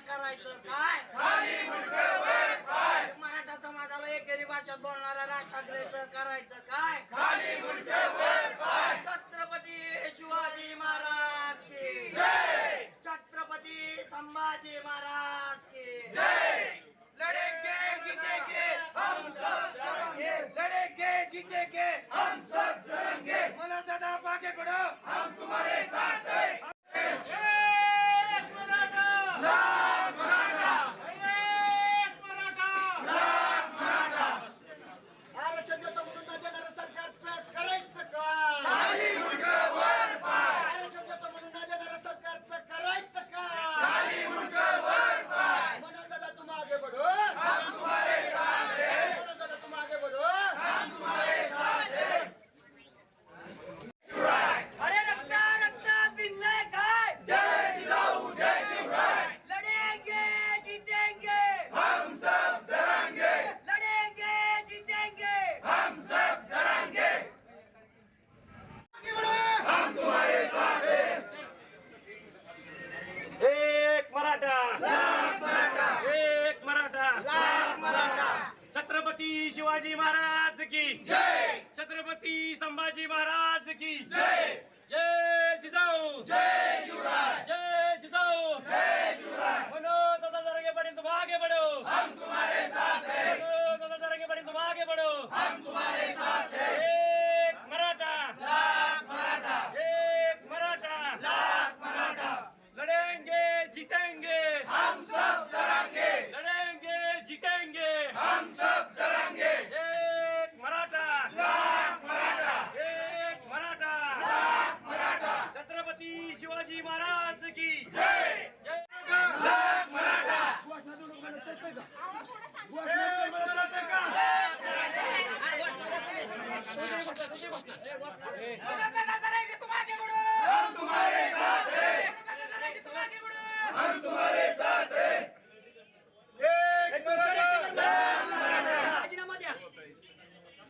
करायचं? काय? मराठा समाजाला एकेरी भाषेत बोलणाऱ्या राज ठाकरेच करायचं? काय? छत्रपती शिवाजी महाराज की जय! छत्रपती संभाजी महाराज की जय! जय जिजाऊ जय शिवराय! जय जिजाऊ जय शिवराय मनो दादा जरगे बड़े तुम आगे बढ़ो हम तुम्हारे साथ हैं मनो दादा जरगे बड़े तुम आगे बढ़ो हम तुम्हारे साथ हैं एक मराठा लाख मराठा एक मराठा लाख मराठा लड़ेंगे जीतेंगे हम सब जरांगे लड़ेंगे जीतेंगे हम सब जरांगे एक मराठा लाख मराठा एक मराठा लाख मराठा छत्रपती शिवाजी महाराज की जय जय लाख मराठा घोषणा देऊन मला चालतंय का जय मराठा हम तुम्हारे साथ हैं हम तुम्हारे साथ हैं एक मराठा राजीनामा द्या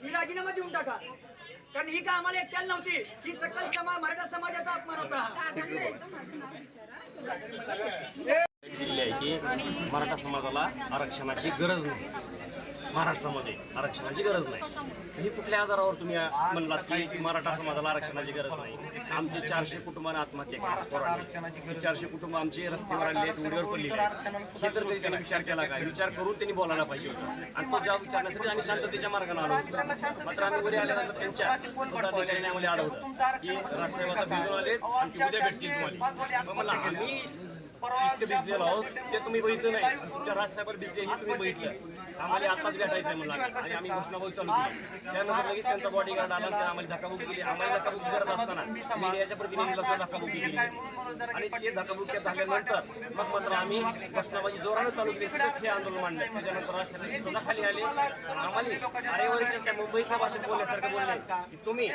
ही राजीनामा देऊन टाका. कारण ही का आम्हाला एकट्याला नव्हती. ही सकल समाज मराठा समाजाचा अपमान होता हा. आहे की मराठा समाजाला आरक्षणाची गरज नाही. महाराष्ट्रामध्ये आरक्षणाची गरज नाही. ही कुठल्या आधारावर तुम्ही म्हणलात की मराठा समाजाला आरक्षणाची गरज नाही? आमचे चारशे कुटुंबाने आत्महत्या केल्या चारशे कुटुंब आमचे रस्त्यावर आलेले उडीवर पडलेले आहेत. हे तर त्यांनी विचार केला काय विचार करून त्यांनी बोलायला पाहिजे होतं. आणि तो जबाब विचारण्यासाठी आम्ही शांततेच्या मार्गाने आलो मात्र आम्ही वरी आल्यानंतर त्यांच्या पदाधिकाऱ्यांनी आम्हाला अडवलं की राजसाहेब आता भिजून आले आणि उद्या भेटतील तुम्हाला. मला आम्ही इतकं भिजलेलो आहोत. ते तुम्ही बघितलं नाही. तुमच्या राजसाहेबांना भिजले हे तुम्ही बघितलं. आम्हाला आत्ताच भेटायचं आहे मला आणि आम्ही घोषणाबाजी चालू केली. त्यानंतर लगेच त्यांचा बॉडीगार्ड आला त्या आम्हाला धक्काबुकी केली. आम्हाला धक्काबुकी करत असताना मीडियाच्या प्रतिनिधीला सुद्धा धक्काबुकी केली. आणि ते धक्काबुक्की झाल्यानंतर मग मात्र आम्ही घोषणाबाजी जोरानं चालू केली. तिथेच हे आंदोलन मांडलं. त्याच्यानंतर राष्ट्रपती सुद्धा खाली आले. आम्हाला आरेवरीच्या त्या मुंबईतल्या भाषेत बोलण्यासारखं बोलले. की तुम्ही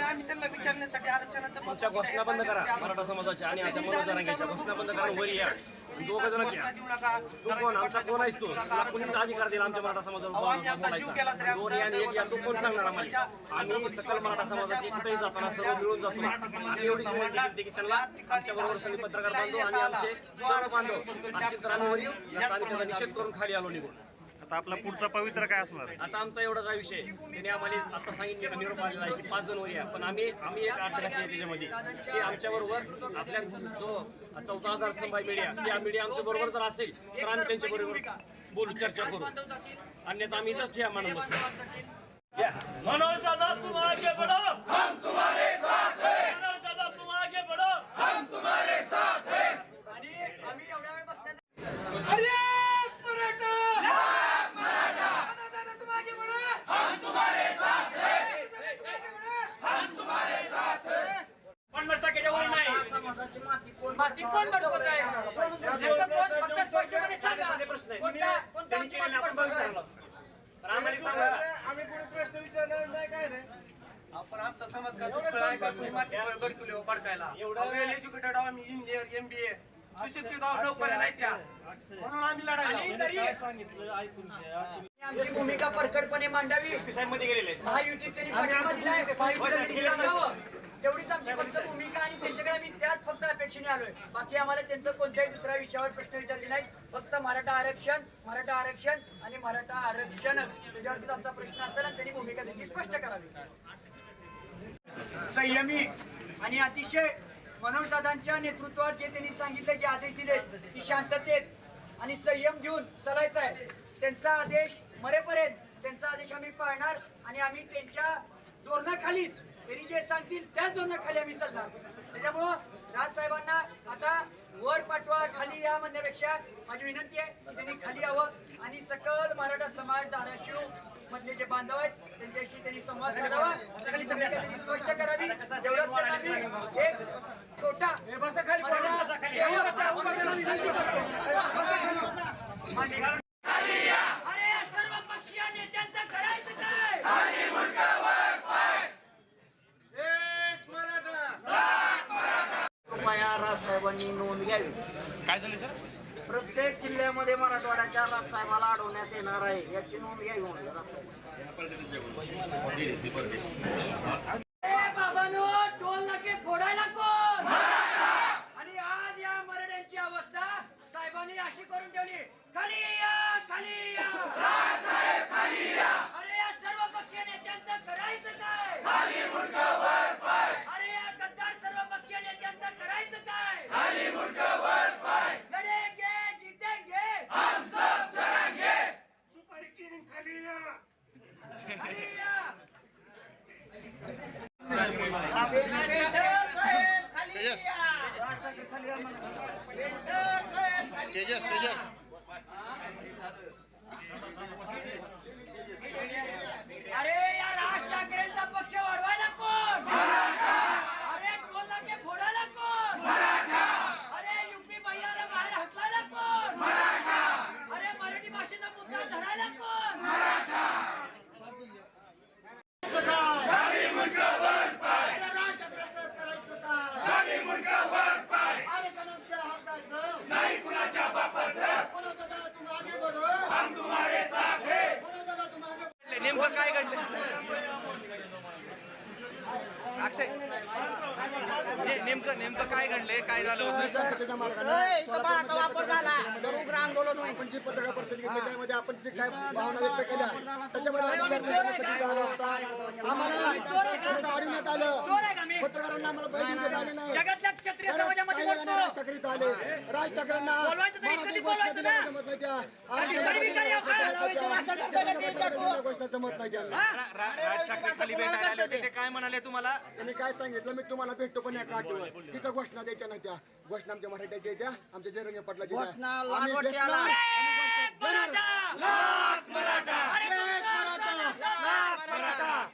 विचारण्यासाठी आरक्षणाचं तुमच्या घोषणा बंद करा मराठा समाजाच्या. आणि आता मनोज घोषणा बंद करा वर या. दोघ नका. तू कोण आमचा कोण आहेस तू तुला कोणीच अधिकार दिला आमच्या मराठा समाजावर. बोलायचा दोन या आणि एक या तू कोण सांगणार आम्हाला आम्ही सकल मराठा समाजाचे कुठेही जाताना सर्व मिळून जातो. आम्ही एवढी विनंती केली की त्यांना आमच्या बरोबर सगळे पत्रकार बांधव आणि आमचे सर्व बांधव असतील तर आम्ही त्याचा निषेध करून खाली आलो निघून. आता आपला पुढचा पवित्र काय असणार? आहे आता आमचा एवढाच हा विषय. त्याने आम्हाला आता सांगितले का निरोप आलेला आहे की पाच जण वर या पण आम्ही आम्ही एक अट घातली आहे त्याच्यामध्ये. की आमच्या बरोबर आपल्या जो चौथा आधार स्तंभ आहे मीडिया त्या मीडिया आमच्या बरोबर जर असेल तर आम्ही त्यांच्या बरोबर बोलू चर्चा करू. अन्यथा आम्ही इथंच ठेवा या. मनोज दादा तुम आगे बढ़ो हम तुम्हारे साथ हैं मनोज दादा तुम आगे बढ़ो हम तुम्हारे साथ हैं आणि आम्ही एवढ्या वेळ बसण्याचं हम तुम्हारे साथ हैं हम तुम्हारे साथ हैं पन्नास टक्क्याच्या वर नाही माती कोण बडकवत आहे? नेमकं कोण? फक्त स्पष्टपणे सांगा. प्रश्न आहे कोणता कोणता त्यांनी आमची केलेलं माती आपण बडकवत आहे? विचारलं. तर आम्हाला सांगा. आम्ही कोणी प्रश्न विचारणार नाही काय नाही. आपण आमचा समाज का दुष्काळ आहे माती हो वेल एज्युकेटेड आम्ही इंजिनियर एमबीए सुशिक्षित आहोत नोकऱ्या नाही त्या. म्हणून आम्ही आणि जरी आमची भूमिका परखडपणे मांडावी. साहेबमध्ये गेलेले आहेत. महायुतीत त्यांनी पाठिंबा दिलाय महायुतीला त्यांनी सांगावं. तेवढीच आमची फक्त भूमिका आणि त्यांच्याकडे आम्ही त्याच फक्त अपेक्षेने आलोय. बाकी आम्हाला त्यांचं कोणत्याही दुसऱ्या विषयावर प्रश्न विचारले नाहीत. फक्त मराठा आरक्षण मराठा आरक्षण आणि मराठा आरक्षण. त्याच्यावरतीच आमचा प्रश्न असेल आणि त्यांनी भूमिका त्याची स्पष्ट करावी. संयमी आणि अतिशय मनोजदादांच्या नेतृत्वात जे त्यांनी सांगितले जे आदेश दिले ती शांततेत आणि संयम घेऊन चालायचा आहे. त्यांचा आदेश मरेपर्यंत त्यांचा आदेश आम्ही पाळणार आणि आम्ही त्यांच्या धोरणाखालीच त्यांनी जे सांगतील त्याच धोरणाखाली आम्ही चालणार. त्याच्यामुळं राजसाहेबांना आता वर पाठवा खाली या म्हणण्यापेक्षा माझी विनंती आहे की त्यांनी खाली यावं आणि सकल मराठा समाज धाराशिव मधले जे बांधव आहेत त्यांच्याशी त्यांनी संवाद साधावा. सगळी त्यांनी स्पष्ट करावी. एवढंच त्यांना मी एक छोटा मराठा सेवक म्हणून विनंती करतो. मान्य. अरे या सर्व पक्षीय नेत्यांचं करायचं काय एक मराठा कृपया राजसाहेबांनी काय झालं सर? प्रत्येक जिल्ह्यामध्ये मराठवाड्याच्या राजसाहेबाला अडवण्यात येणार आहे याची नोंद घ्यावी राजसाहेब. बाबानो टोल नाके फोडायला कोण? आणि आज या मराठ्यांची अवस्था साहेबांनी अशी करून ठेवली. खाली या अरे या सर्व पक्षीय नेत्यांचं करायचं काय अरे या गद्दार सर्व पक्षीय नेत्यांचं करायचं काय लढेंगे जीतेंगे खाली या तेजस तेजस अरे या राज ठाकरेंचा पक्ष वाढवायला कोण अरे टोल नाके फोडायला कोण अरे युपी भैयाला बाहेर हसवायला कोण अरे मराठी भाषेचा मुद्दा धरायला कोण याला राज ठाकरेचं करायचं काय? आरक्षणाच्या हक्काचं कोणाचं दादा तुम आगे बढ़ो कोणाचं दादा तुम आगे बढ़ो. नेमकं काय घडलं अक्षय नेमकं नेमकं काय घडलंय? काय झालं होतं? शांततेचा मार्गाने सोलापूरमधल्या पत्रकार परिषदेमध्ये आपण जी पत्रकार परिषद घेतली. त्यामध्ये आपण जे काय भावना व्यक्त केल्या त्याच्यामध्ये आपण चर्चा करण्यासाठी आलो असता काय म्हणाले तुम्हाला? त्यांनी काय सांगितलं? मी तुम्हाला भेटतो पण या काठीवर तिथं घोषणा द्यायच्या नाही त्या. घोषणा आमच्या मराठ्याच्या द्या आमच्या जरंगे पाटलाच्या द्या. मराठा! मराठा! मराठा!